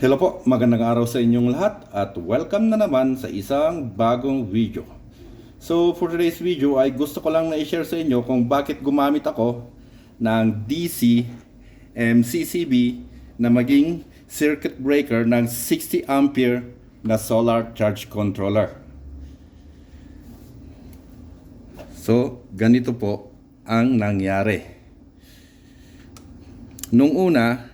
Hello po, magandang araw sa inyong lahat at welcome na naman sa isang bagong video. So for today's video ay gusto ko lang na i-share sa inyo kung bakit gumamit ako ng DC MCCB na maging circuit breaker ng 60 ampere na solar charge controller. So ganito po ang nangyari. Nung una,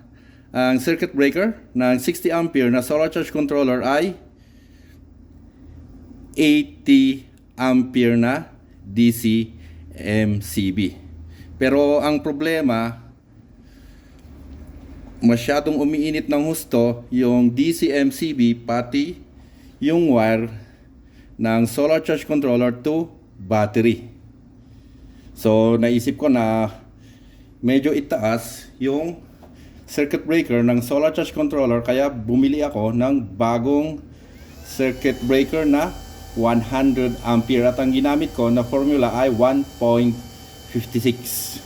ang circuit breaker ng 60 ampere na solar charge controller ay 80 ampere na DC MCB. Pero ang problema, masyadong umiinit ng husto yung DC MCB pati yung wire ng solar charge controller to battery. So naisip ko na medyo itaas yung circuit breaker ng solar charge controller kaya bumili ako ng bagong circuit breaker na 100 ampere. At ang ginamit ko na formula ay 1.56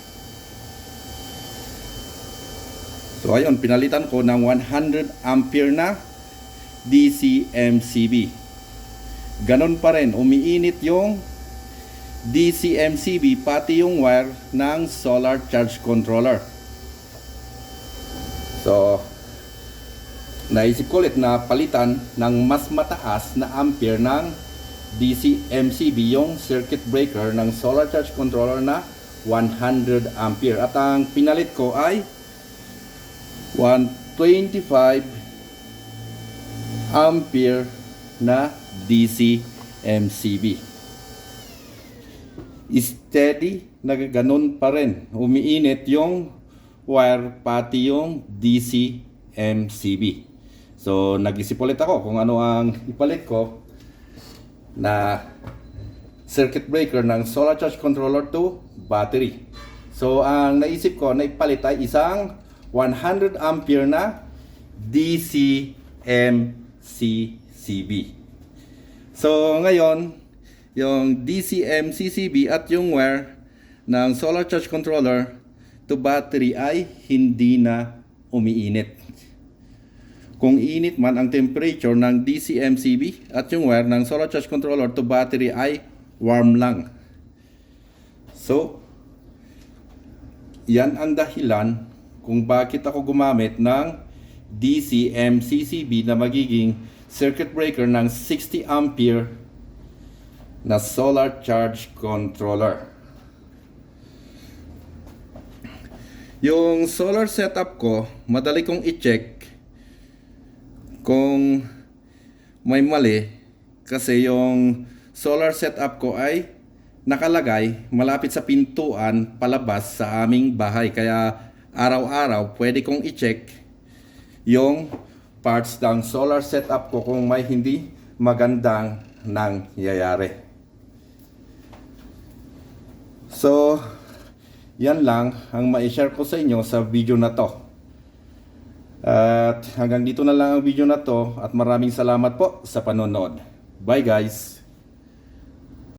So ayun, pinalitan ko ng 100 ampere na DC MCB Ganon pa rin, umiinit yung DC MCB pati yung wire ng solar charge controller So, naisip ko ulit na palitan ng mas mataas na ampere ng DC MCB yung circuit breaker ng solar charge controller na 100 ampere. At ang pinalit ko ay 125 ampere na DC MCB. Steady, nagaganon pa rin. Umiinit yung wire pati yung DC MCB. So nag-isip ulit ako kung ano ang ipalit ko na circuit breaker ng solar charge controller to battery. So ang naisip ko na ipalit ay isang 100 ampere na DC MCCB. So ngayon, yung DC MCCB at yung wire ng solar charge controller to battery ay hindi na umiinit. Kung init man ang temperature ng DC MCB at yung wire ng solar charge controller to battery ay warm lang. So, yan ang dahilan kung bakit ako gumamit ng DC MCCB na magiging circuit breaker ng 60 ampere na solar charge controller. Yung solar setup ko, madali kong i-check kung may mali kasi yung solar setup ko ay nakalagay malapit sa pintuan palabas sa aming bahay. Kaya araw-araw pwede kong i-check yung parts ng solar setup ko kung may hindi magandang nangyayari. So, yan lang ang ma-share ko sa inyo sa video na to. At hanggang dito na lang ang video na to at maraming salamat po sa panonood. Bye guys!